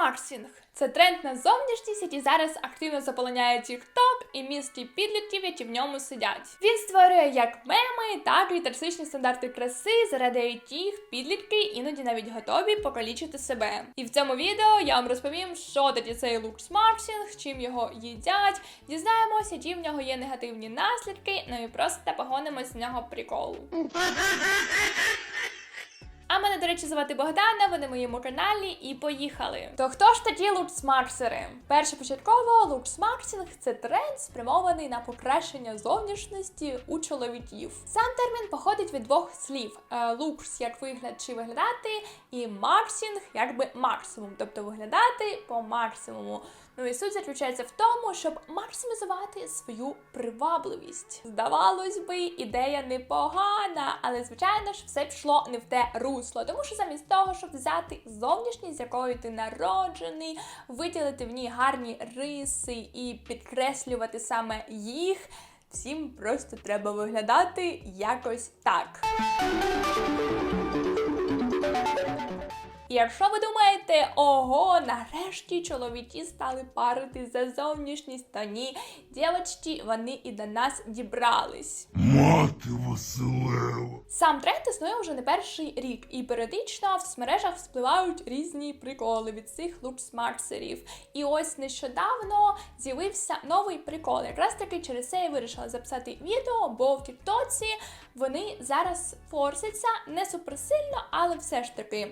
луксмарсінг це тренд на зовнішність, який зараз активно заполоняє TikTok і містить підлітків, які в ньому сидять. Він створює як меми, так і токсичні стандарти краси, заради яких підлітки іноді навіть готові покалічити себе. І в цьому відео я вам розповім, що тоді цей луксмарсінг, чим його їдять, дізнаємося, які в нього є негативні наслідки, ну і просто погонимось з нього прикол. А мене, до речі, звати Богдана, ви на моєму каналі і поїхали. То хто ж такі луксмарксери? Першопочатково луксмарксинг це тренд, спрямований на покращення зовнішності у чоловіків. Сам термін походить від двох слів: Е, лукс як вигляд чи виглядати, і марксінг якби максимум, тобто виглядати по максимуму. Ну і суть заключається в тому, щоб максимізувати свою привабливість. Здавалось би, ідея непогана, але звичайно ж все пішло не в те русло. Тому що замість того, щоб взяти зовнішність, з якою ти народжений, виділити в ній гарні риси і підкреслювати саме їх. Всім просто треба виглядати якось так. І якщо ви думаєте, ого, нарешті чоловіки стали парити за зовнішність, то ні, дівчатки, вони і до нас дібрались. Мати Василева. Сам тренд існує вже не перший рік, і періодично в соцмережах вспливають різні приколи від цих луксмарксерів. І ось нещодавно з'явився новий прикол. Якраз таки через це я вирішила записати відео, бо в Тіктоці вони зараз форсяться не суперсильно, але все ж таки.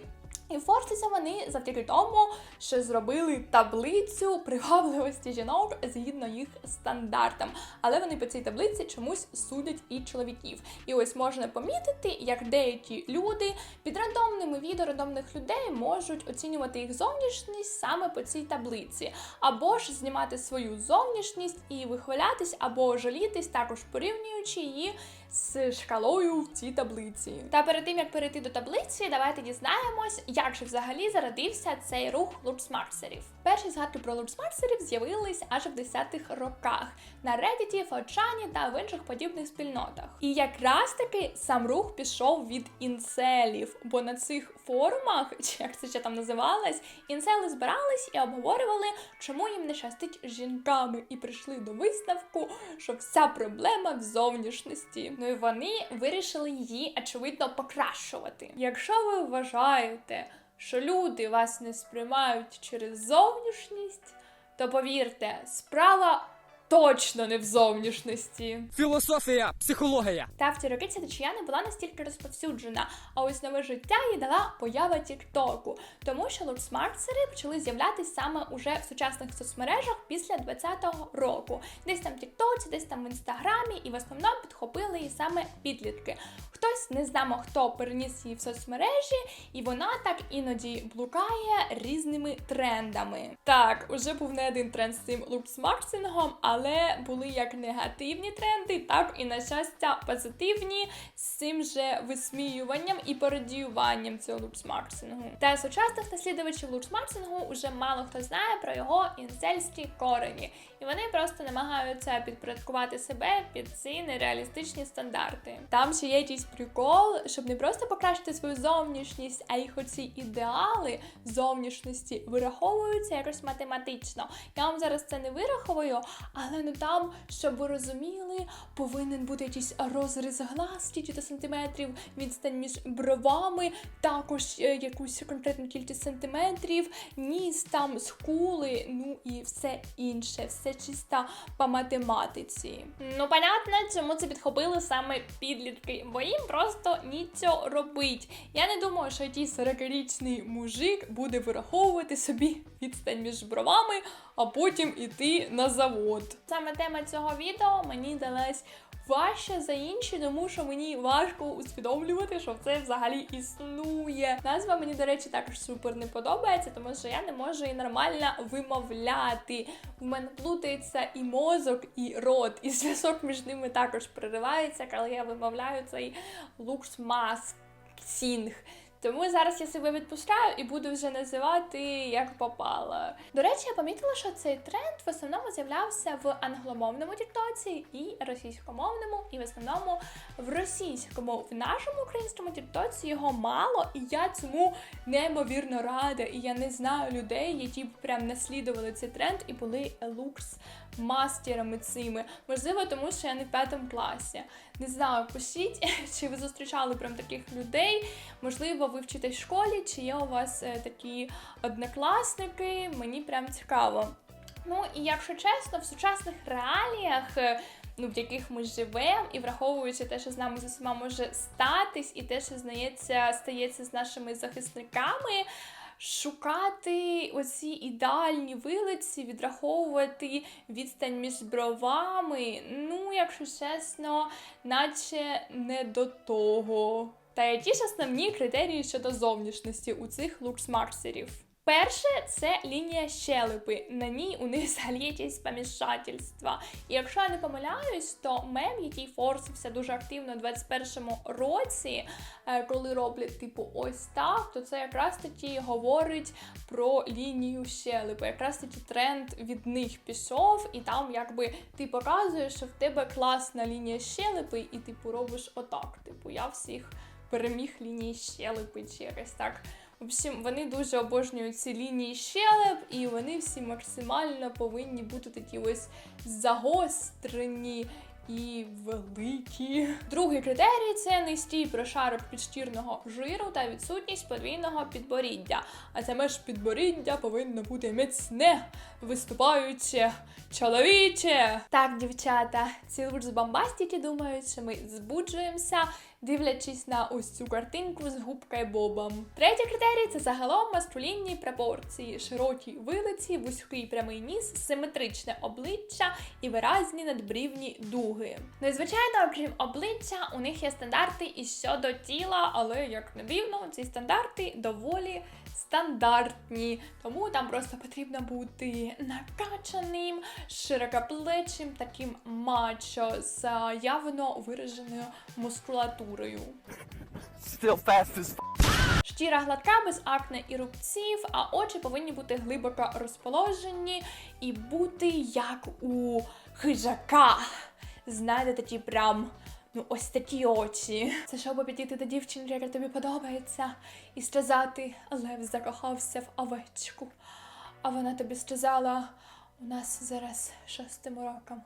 І форсяться вони завдяки тому, що зробили таблицю привабливості жінок згідно їх стандартам. Але вони по цій таблиці чомусь судять і чоловіків. І ось можна помітити, як деякі люди під рандомними відео рандомних людей можуть оцінювати їх зовнішність саме по цій таблиці, або ж знімати свою зовнішність і вихвалятись, або жалітись, також порівнюючи її з шкалою в цій таблиці. Та перед тим як перейти до таблиці, давайте дізнаємось, як же взагалі зародився цей рух лурсмарксерів. Перші згадки про лурсмарксерів з'явились аж в 10-х роках на Reddit, Фочані та в інших подібних спільнотах. І якраз таки сам рух пішов від інцелів, бо на цих форумах, чи як це ще там називалось, інцели збирались і обговорювали, чому їм не щастить жінками, і прийшли до висновку, що вся проблема в зовнішності. Ну і вони вирішили її очевидно покращувати. Якщо ви вважаєте, що люди вас не сприймають через зовнішність, то повірте, справа точно не в зовнішності. Філософія, психологія. Та в ті роки ця течія не була настільки розповсюджена, а ось нове життя їй дала поява Тіктоку, тому що луксмарксери почали з'являтися саме уже в сучасних соцмережах після 20-го року. Десь там в Тіктоці, десь там в інстаграмі, і в основному підхопили її саме підлітки. Хтось не знамо, хто переніс її в соцмережі, і вона так іноді блукає різними трендами. Так, уже був не один тренд з цим луксмарксингом, але були як негативні тренди, так і на щастя позитивні з цим же висміюванням і пародіюванням цього луксмарксингу. Та сучасних наслідувачів луксмарксингу уже мало хто знає про його інцельські корені, і вони просто намагаються підпорядкувати себе під ці нереалістичні стандарти. Там ще є якийсь прикол, щоб не просто покращити свою зовнішність, а їх оці ідеали зовнішності вираховуються якось математично. Я вам зараз це не вираховую, але ну там, щоб ви розуміли, повинен бути якийсь розріз глаз, стільки сантиметрів, відстань між бровами, також е, якусь конкретну кількість сантиметрів, ніс там, скули, ну і все інше, все чисто по математиці. Ну, понятно, чому це підхопили саме підлітки, бо їм просто нічого робить. Я не думаю, що якийсь 40-річний мужик буде вираховувати собі відстань між бровами, а потім іти на завод. Саме тема цього відео мені далась важче за інші, тому що мені важко усвідомлювати, що це взагалі існує. Назва мені, до речі, також супер не подобається, тому що я не можу її нормально вимовляти. У мене плутається і мозок, і рот, і зв'язок між ними також переривається, коли я вимовляю цей лукс маск. Сінг. Тому зараз я себе відпускаю і буду вже називати як попало. До речі, я помітила, що цей тренд в основному з'являвся в англомовному тіктоці і російськомовному, і в основному в російському. В нашому українському тіктоці його мало, і я цьому неймовірно рада. І я не знаю людей, які б прям наслідували цей тренд і були лукс мастерами цими. Можливо, тому що я не в п'ятому класі. Не знаю, пишіть, чи ви зустрічали прям таких людей. Можливо, ви вчитесь в школі, чи є у вас е, такі однокласники. Мені прям цікаво. Ну і якщо чесно, в сучасних реаліях. е, Ну, в яких ми живемо, і враховуючи те, що з нами з усіма може статись, і те, що знається, стається з нашими захисниками, шукати оці ідеальні вилиці, відраховувати відстань між бровами. Ну, якщо чесно, наче не до того. Та які ж основні критерії щодо зовнішності у цих луксмарсерів? Перше це лінія щелепи. На ній у них якісь помішательства. І якщо я не помиляюсь, то мем, який форсився дуже активно у 21-му році, е, коли роблять типу ось так, то це якраз таки говорить про лінію щелепи. Якраз таки тренд від них пішов, і там якби ти показуєш, що в тебе класна лінія щелепи, і типу робиш отак. Типу, я всіх переміг лінії щелепи чи якось так. В общем, вони дуже обожнюють ці лінії щелеп, і вони всі максимально повинні бути такі ось загострені і великі. Другий критерій це низький прошарок підшкірного жиру та відсутність подвійного підборіддя. А саме ж підборіддя повинно бути міцне, виступаюче, чоловіче. Так, дівчата, ці з бомбастики думають, що ми збуджуємося, дивлячись на ось цю картинку з губкою Бобом. Третій критерій це загалом маскулінні пропорції, широкі вилиці, вузький прямий ніс, симетричне обличчя і виразні надбрівні дуги. Ну окрім обличчя, у них є стандарти і щодо тіла, але як не дивно, ці стандарти доволі стандартні. Тому там просто потрібно бути накачаним, широкоплечим, таким мачо з явно вираженою мускулатурою. Still fast as Шкіра гладка без акне і рубців, а очі повинні бути глибоко розположені і бути як у хижака. Знаєте, такі прям. Ну, ось такі очі. Це щоб підійти до дівчинки, яка тобі подобається, і сказати, Лев закохався в овечку. А вона тобі сказала, у нас зараз шостим роком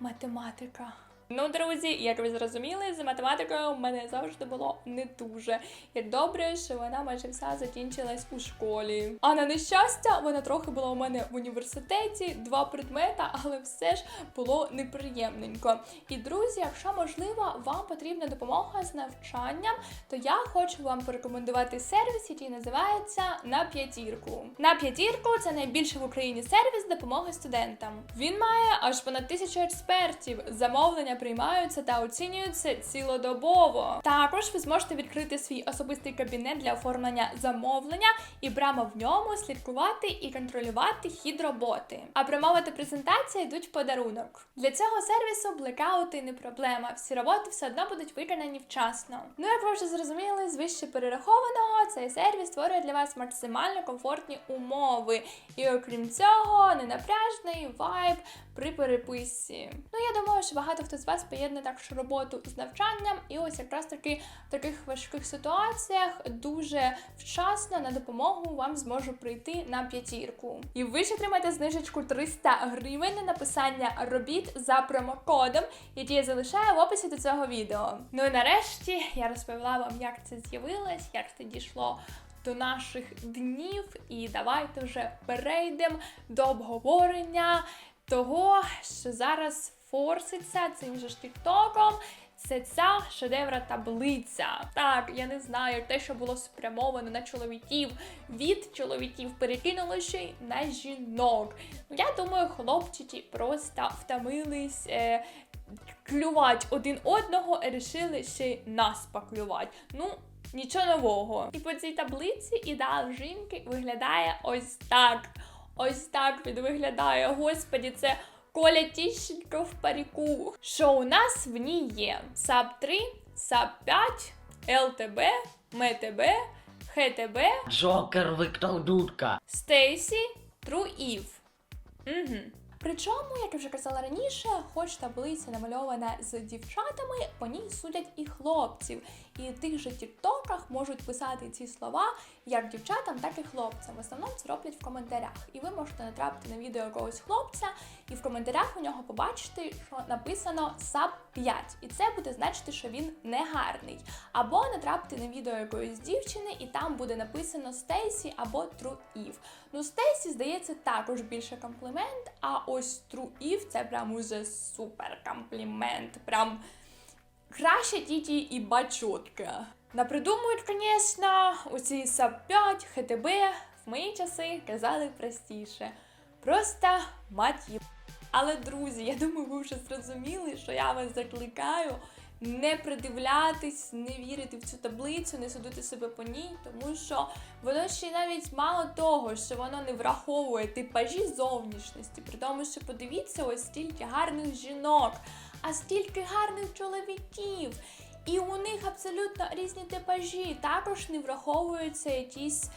математика. Ну, друзі, як ви зрозуміли, з математикою в мене завжди було не дуже. Як добре, що вона майже вся закінчилась у школі. А на нещастя, вона трохи була у мене в університеті, два предмета, але все ж було неприємненько. І друзі, якщо можливо, вам потрібна допомога з навчанням, то я хочу вам порекомендувати сервіс, який називається на п'ятірку. На п'ятірку це найбільший в Україні сервіс допомоги студентам. Він має аж понад тисячу експертів. Замовлення приймаються та оцінюються цілодобово. Також ви зможете відкрити свій особистий кабінет для оформлення замовлення і прямо в ньому слідкувати і контролювати хід роботи. А промови та презентація йдуть в подарунок. Для цього сервісу блекаути не проблема. Всі роботи все одно будуть виконані вчасно. Ну як ви вже зрозуміли, з вище перерахованого цей сервіс створює для вас максимально комфортні умови. І окрім цього, ненапряжний вайб при переписці. Ну я думаю, що багато хто з вас поєднує також роботу з навчанням, і ось якраз таки в таких важких ситуаціях дуже вчасно на допомогу вам зможу прийти на п'ятірку. І ви ще отримаєте знижечку 300 гривень на написання робіт за промокодом, який я залишаю в описі до цього відео. Ну і нарешті я розповіла вам, як це з'явилось, як це дійшло до наших днів, і давайте вже перейдемо до обговорення того, що зараз форситься цим же ж тіктоком. Це ця шедевра таблиця. Так, я не знаю, те, що було спрямовано на чоловіків, від чоловіків перекинуло ще й на жінок. Я думаю, хлопчики просто втомились. Е, клювати один одного і рішили ще й нас поклювати. Ну, нічого нового. І по цій таблиці ідеал жінки виглядає ось так. Ось так він виглядає. Господі, це Коля Тіщенко в паріку. Що у нас в ній є? САП 3, САП 5, ЛТБ, МТБ, ХТБ, Джокер Віктор Дудка. Стейсі, Тру Ів. Угу. Причому, як я вже казала раніше, хоч таблиця намальована з дівчатами, по ній судять і хлопців. І в тих же тіктоках можуть писати ці слова як дівчатам, так і хлопцям. В основному це роблять в коментарях. І ви можете натрапити на відео якогось хлопця, і в коментарях у нього побачити, що написано САП 5. І це буде значити, що він не гарний. Або натрапити на відео якоїсь дівчини, і там буде написано Стейсі або Eve. Ну, Стейсі, здається, також більше комплімент, а ось труїв, це прям уже супер комплімент. Прям краще тіті і бачотка. Напридумують, звісно, оці САП 5, ХТБ в мої часи казали простіше. Просто мать. Але, друзі, я думаю, ви вже зрозуміли, що я вас закликаю не придивлятись, не вірити в цю таблицю, не судити себе по ній, тому що воно ще навіть мало того, що воно не враховує типажі зовнішності, при тому, що подивіться, ось стільки гарних жінок, а стільки гарних чоловіків. І у них абсолютно різні типажі. Також не враховуються якісь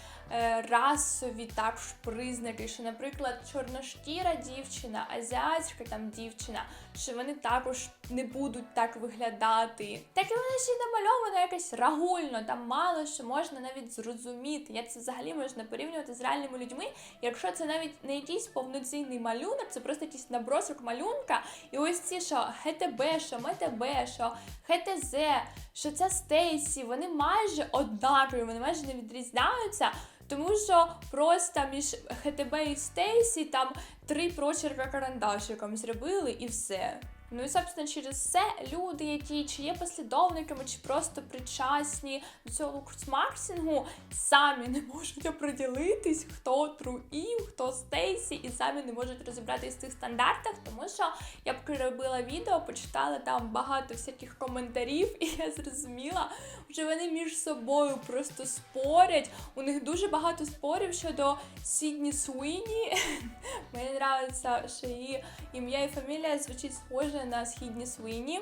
расові також признаки, що, наприклад, чорношкіра дівчина, азіатська там дівчина, що вони також не будуть так виглядати. Так і воно ще й намальовано якось рагульно, там мало що можна навіть зрозуміти. Як це взагалі можна порівнювати з реальними людьми, якщо це навіть не якийсь повноцінний малюнок, це просто якийсь набросок малюнка. І ось ці, що ГТБ, що МТБ, що ХТЗ, що це Стейсі, вони майже однакові, вони майже не відрізняються. Тому що просто між ХТБ і Стейсі там три прочерка карандашиком зробили і все. Ну і собственно через це люди, які чи є послідовниками, чи просто причасні до цього луксмарксингу, самі не можуть оприділитись, хто Труїв, хто Стейсі, і самі не можуть розібратись в цих стандартах, тому що я б робила відео, почитала там багато всяких коментарів, і я зрозуміла, що вони між собою просто спорять. У них дуже багато спорів щодо Сідні Суїні. Мені подобається, що її ім'я і фамілія звучить схоже на східні свині.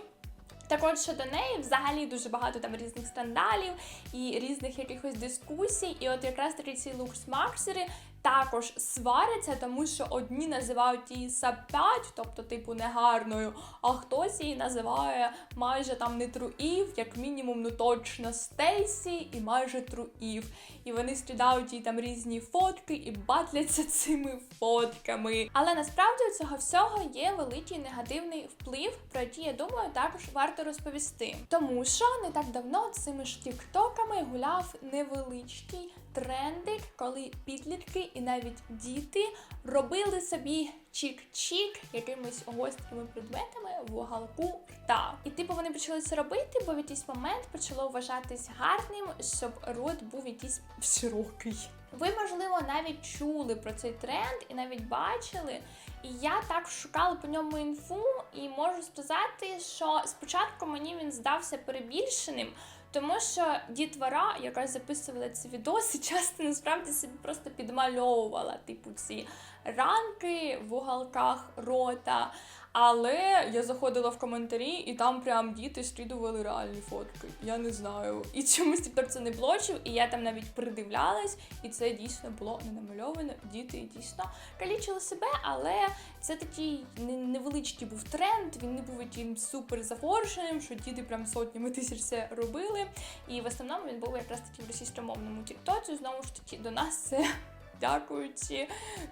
Також щодо неї взагалі дуже багато там різних скандалів і різних якихось дискусій. І от якраз таки ці луксмаксери також сваряться, тому що одні називають її САП-5, тобто типу негарною, а хтось її називає майже там не труїв, як мінімум, ну точно Стейсі і майже труїв. І вони скидають їй там різні фотки і батляться цими фотками. Але насправді у цього всього є великий негативний вплив, про який я думаю, також варто розповісти. Тому що не так давно цими ж тіктоками гуляв невеличкий трендик, коли підлітки і навіть діти робили собі чік-чік якимись гострими предметами в уголку рта. І типу вони почали це робити, бо в якийсь момент почало вважатись гарним, щоб рот був якийсь широкий. Ви, можливо, навіть чули про цей тренд і навіть бачили. І я так шукала по ньому інфу, і можу сказати, що спочатку мені він здався перебільшеним. Тому що дітвора, яка записувала ці відоси, часто насправді собі просто підмальовувала типу ці ранки в уголках рота. Але я заходила в коментарі, і там прям діти скидували реальні фотки. Я не знаю. І чомусь TikTok це не блочив, і я там навіть придивлялась, і це дійсно було не намальовано. Діти дійсно калічили себе, але це такий не- невеличкий був тренд. Він не був яким супер зафоршеним, що діти прям сотнями тисяч це робили. І в основному він був якраз таки в російськомовному тіктоці. Знову ж таки, до нас це. Дякуючи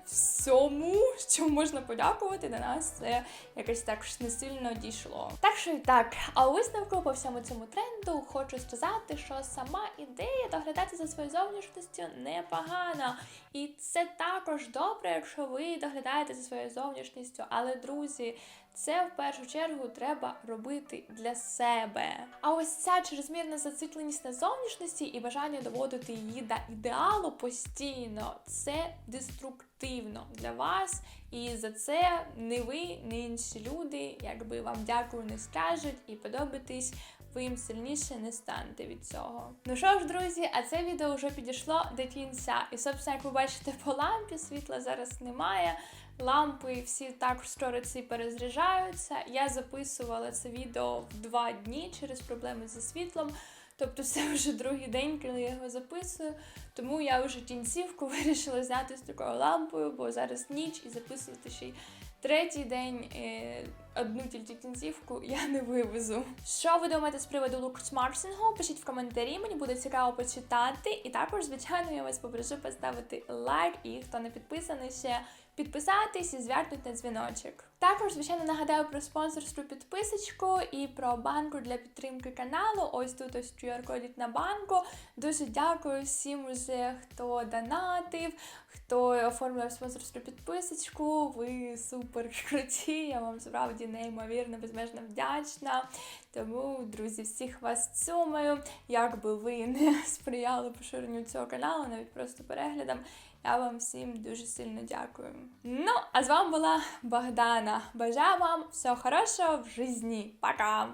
всьому, що можна подякувати, до нас це якось так ж не сильно дійшло. Так що і так, а у висновку по всьому цьому тренду хочу сказати, що сама ідея доглядати за своєю зовнішністю непогана. І це також добре, якщо ви доглядаєте за своєю зовнішністю. Але, друзі, це в першу чергу треба робити для себе. А ось ця чрезмірна зацикленість на зовнішності і бажання доводити її до ідеалу постійно це деструктивно для вас. І за це не ви, не інші люди, якби вам дякую не скажуть і подобатись. Ви їм сильніше не станете від цього. Ну що ж, друзі, а це відео вже підійшло до кінця. І, собственно, як ви бачите, по лампі світла зараз немає. Лампи всі також стороці перезаряджаються. Я записувала це відео в два дні через проблеми зі світлом. Тобто це вже другий день, коли я його записую. Тому я вже кінцівку вирішила зняти з такою лампою, бо зараз ніч і записувати ще й третій день. е, Одну тільки кінцівку я не вивезу. Що ви думаєте з приводу луксмарсингу? Пишіть в коментарі, мені буде цікаво почитати. І також, звичайно, я вас попрошу поставити лайк і хто не підписаний ще підписатись і звярнуть на дзвіночок. Також, звичайно, нагадаю про спонсорську підписочку і про банку для підтримки каналу. Ось тут ось QR-кодик на банку. Дуже дякую всім уже, хто донатив, хто оформив спонсорську підписочку. Ви супер круті. Я вам справді неймовірно безмежно вдячна. Тому, друзі, всіх вас цьомаю. Як би ви не сприяли поширенню цього каналу, навіть просто переглядам. Я вам всім дуже сильно дякую. Ну, а з вами була Богдана. Бажаю вам всього хорошого в житті. Пока!